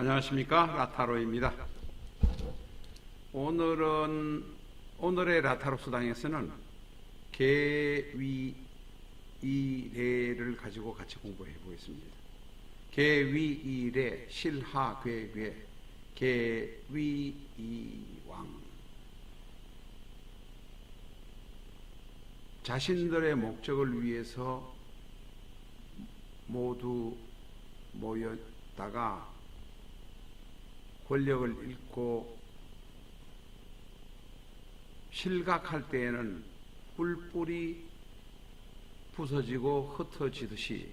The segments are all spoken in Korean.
안녕하십니까 라타로입니다. 오늘은 오늘의 라타로 수당에서는 개위이래를 가지고 같이 공부해 보겠습니다. 개위이래 실하 괴괴 개위 이왕 자신들의 목적을 위해서 모두 모였다가 권력을 잃고 실각할 때에는 뿔뿔이 부서지고 흩어지듯이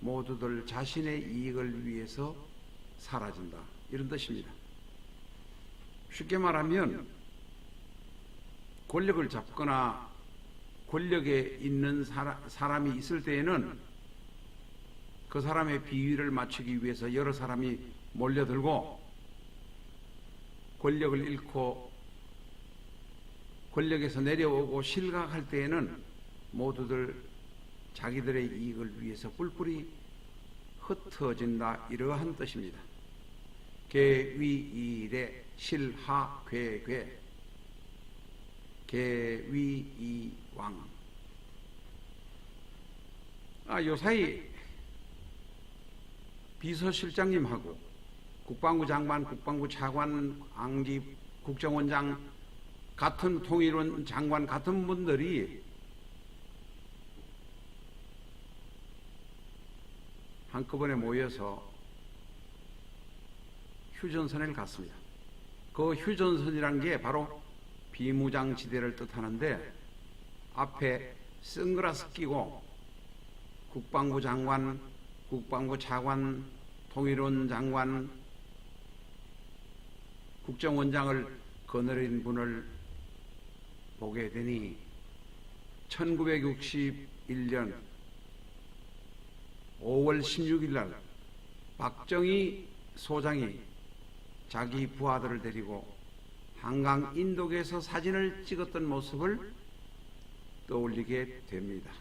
모두들 자신의 이익을 위해서 사라진다. 이런 뜻입니다. 쉽게 말하면 권력을 잡거나 권력에 있는 사람, 사람이 있을 때에는 그 사람의 비위를 맞추기 위해서 여러 사람이 몰려들고 권력을 잃고 권력에서 내려오고 실각할 때에는 모두들 자기들의 이익을 위해서 뿔뿔이 흩어진다 이러한 뜻입니다. 개위일의 실하괴괴 개위이왕 아, 요사이 비서실장님하고 국방부 장관, 국방부 차관, 앙지 국정원장 같은 통일원 장관 같은 분들이 한꺼번에 모여서 휴전선을 갔습니다. 그 휴전선이란 게 바로 비무장지대를 뜻하는데 앞에 선글라스 끼고 국방부 장관, 국방부 차관, 통일원 장관, 국정원장을 거느린 분을 보게 되니 1961년 5월 16일 날 박정희 소장이 자기 부하들을 데리고 한강 인도에서 사진을 찍었던 모습을 떠올리게 됩니다.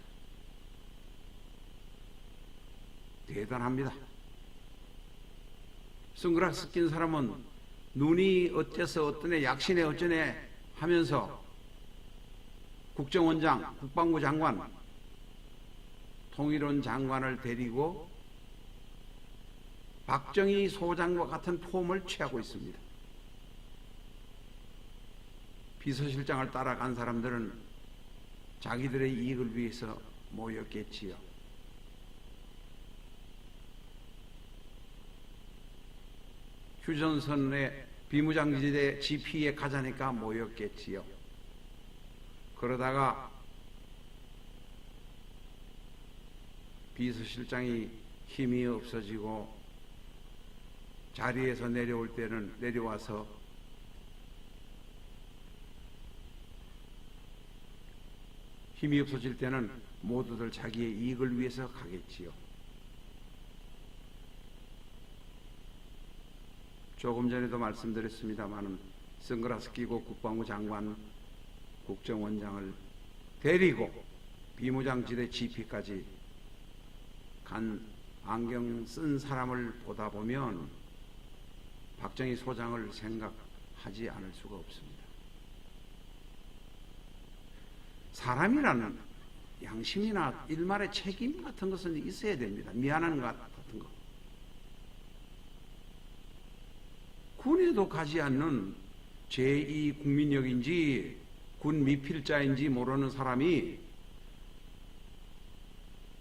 대단합니다. 선글라스 낀 사람은 눈이 어째서 어떠네 약신에 어쩌네 하면서 국정원장, 국방부 장관, 통일원 장관을 데리고 박정희 소장과 같은 폼을 취하고 있습니다. 비서실장을 따라간 사람들은 자기들의 이익을 위해서 모였겠지요. 휴전선의 비무장지대 GP에 가자니까 모였겠지요. 그러다가 비서실장이 힘이 없어지고 자리에서 내려올 때는 내려와서 힘이 없어질 때는 모두들 자기의 이익을 위해서 가겠지요. 조금 전에도 말씀드렸습니다마는 선글라스 끼고 국방부 장관, 국정원장을 데리고 비무장지대 GP까지 간 안경 쓴 사람을 보다 보면 박정희 소장을 생각하지 않을 수가 없습니다. 사람이라는 양심이나 일말의 책임 같은 것은 있어야 됩니다. 미안한 것 같은 거. 군에도 가지 않는 제2 국민력인지 군 미필자인지 모르는 사람이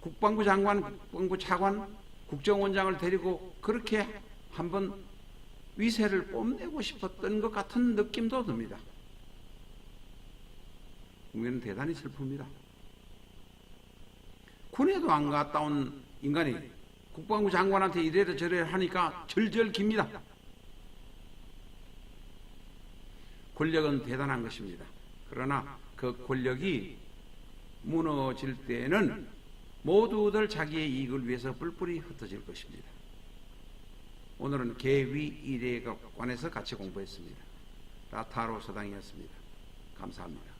국방부 장관, 국방부 차관, 국정원장을 데리고 그렇게 한번 위세를 뽐내고 싶었던 것 같은 느낌도 듭니다. 국민은 대단히 슬픕니다. 군에도 안 갔다 온 인간이 국방부 장관한테 이래라 저래라 하니까 절절 깁니다. 권력은 대단한 것입니다. 그러나 그 권력이 무너질 때는 모두들 자기의 이익을 위해서 뿔뿔이 흩어질 것입니다. 오늘은 개위 일에 관해서 같이 공부했습니다. 라타로 서당이었습니다. 감사합니다.